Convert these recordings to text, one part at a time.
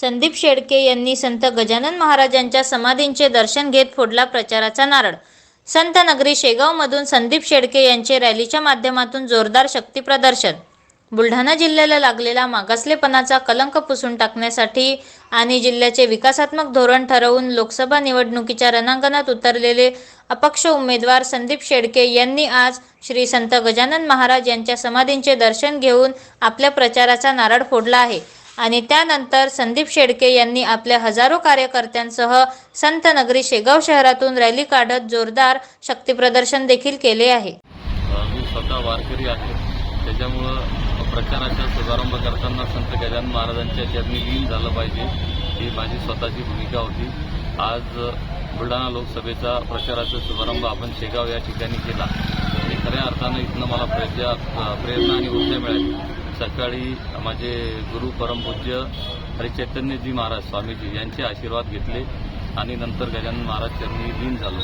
संदीप शेडके यांनी संत गजानन महाराजांच्या समाधींचे दर्शन घेत फोडला प्रचाराचा नारळ. संत नगरी शेगावमधून संदीप शेडके यांचे रॅलीच्या माध्यमातून जोरदार शक्ती प्रदर्शन. बुलढाणा जिल्ह्याला लागलेला मागासलेपणाचा कलंक पुसून टाकण्यासाठी आणि जिल्ह्याचे विकासात्मक धोरण ठरवून लोकसभा निवडणुकीच्या रणांगणात उतरलेले अपक्ष उमेदवार संदीप शेडके यांनी आज श्री संत गजानन महाराज यांच्या समाधींचे दर्शन घेऊन आपल्या प्रचाराचा नारळ फोडला आहे. आणि त्यानंतर संदीप शेडके यांनी आपल्या हजारो कार्यकर्त्यांसह संतनगरी शेगाव शहरातून रॅली काढत जोरदार शक्तीप्रदर्शन देखील केले आहे. मी स्वतः वारकरी आहे. त्याच्यामुळं प्रचाराचा शुभारंभ करताना संत गजान महाराजांच्या चरणी लीन झालं पाहिजे. ही माझी स्वतःची भूमिका होती. आज बुलढाणा लोकसभेचा प्रचाराचा शुभारंभ आपण शेगाव या ठिकाणी केला. आणि खऱ्या अर्थानं इथनं मला प्रेरणा प्रेरणा आणि ऊर्जा मिळाली. सकाळी माझे गुरु परमपूज्य हरिचैतन्यजी महाराज स्वामीजी यांचे आशीर्वाद घेतले आणि नंतर गजानन महाराज चरणी लीन झालो.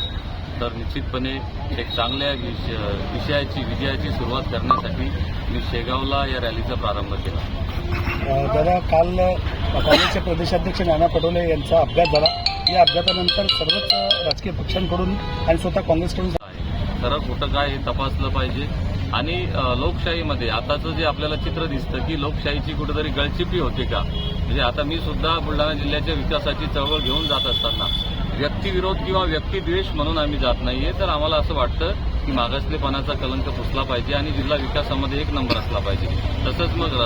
तर निश्चितपणे एक चांगल्या विष विषयाची विजयाची सुरुवात करण्यासाठी मी शेगावला या रॅलीचा प्रारंभ केला. दादा काल काँग्रेसचे प्रदेशाध्यक्ष नाना पटोले यांचा अपघात झाला. या अपघातानंतर सर्वच राजकीय पक्षांकडून आणि स्वतः काँग्रेसकडून खरं खोटं काय हे तपासलं पाहिजे. आणि लोकशाहीमध्ये आताचं जे आपल्याला चित्र दिसतं की लोकशाहीची कुठेतरी गळचिपी होते का? म्हणजे आता मी सुद्धा बुलढाणा जिल्ह्याच्या विकासाची चळवळ घेऊन जात असताना व्यक्तिविरोध किंवा व्यक्तिद्वेष म्हणून आम्ही जात नाहीये तर आम्हाला असं वाटतं की मागासलेपणाचा कलंक पुसला पाहिजे आणि जिल्हा विकासामध्ये एक नंबर असला पाहिजे. तसंच मग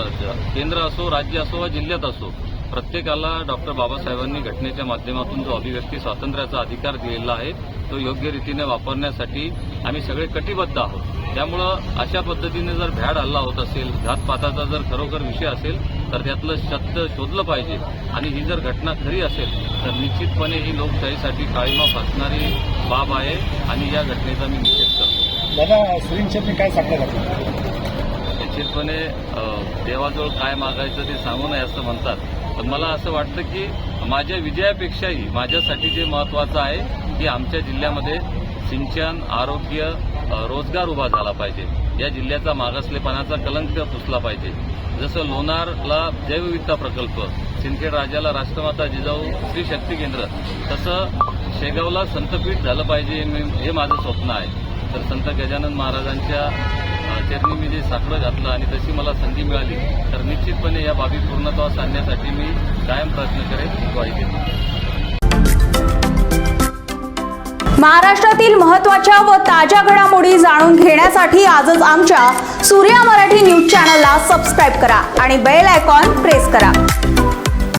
केंद्र असो राज्य असो वा जिल्ह्यात असो प्रत्येकाला डॉक्टर बाबासाहेबांनी घटनेच्या माध्यमातून जो अभिव्यक्ती स्वातंत्र्याचा अधिकार दिलेला आहे तो योग्य रीतीने वापरण्यासाठी आम्ही सगळे कटिबद्ध आहोत. त्यामुळं अशा पद्धतीने जर भ्याड हल्ला होत असेल घातपाताचा जर खरोखर विषय असेल तर त्यातलं सत्य शोधलं पाहिजे. आणि ही जर घटना खरी असेल तर निश्चितपणे ही लोकशाहीसाठी काळीमा फासणारी बाब आहे आणि या घटनेचा मी निषेध करतो. दादा काय सांगता का निश्चितपणे देवाजवळ काय मागायचं ते सांगू नये असं म्हणतात. पण मला असं वाटतं की माझ्या विजयापेक्षाही माझ्यासाठी जे महत्वाचं आहे की आमच्या जिल्ह्यामध्ये सिंचन आरोग्य रोजगार उभा झाला पाहिजे. या जिल्ह्याचा मागासलेपणाचा कलंक पुसला पाहिजे. जसं लोणारला जैवविविधता प्रकल्प सिंदखेड राजाला राष्ट्रमाता जिजाऊ श्री शक्ती केंद्र तसं शेगावला संतपीठ झालं पाहिजे हे मी- हे माझं स्वप्न आहे. तर संत गजानन महाराजांच्या चरणी मी जे साकडं घातलं आणि तशी मला संधी मिळाली तर निश्चितपणे या बाबी पूर्णत्वास आणण्यासाठी मी कायम प्रयत्न करेन ग्वाही देतो. महाराष्ट्रातील महत्त्वाच्या व ताज्या घडामोडी जाणून घेण्यासाठी आजच आमच्या सूर्या मराठी न्यूज चॅनलला सबस्क्राईब करा आणि बेल आयकॉन प्रेस करा.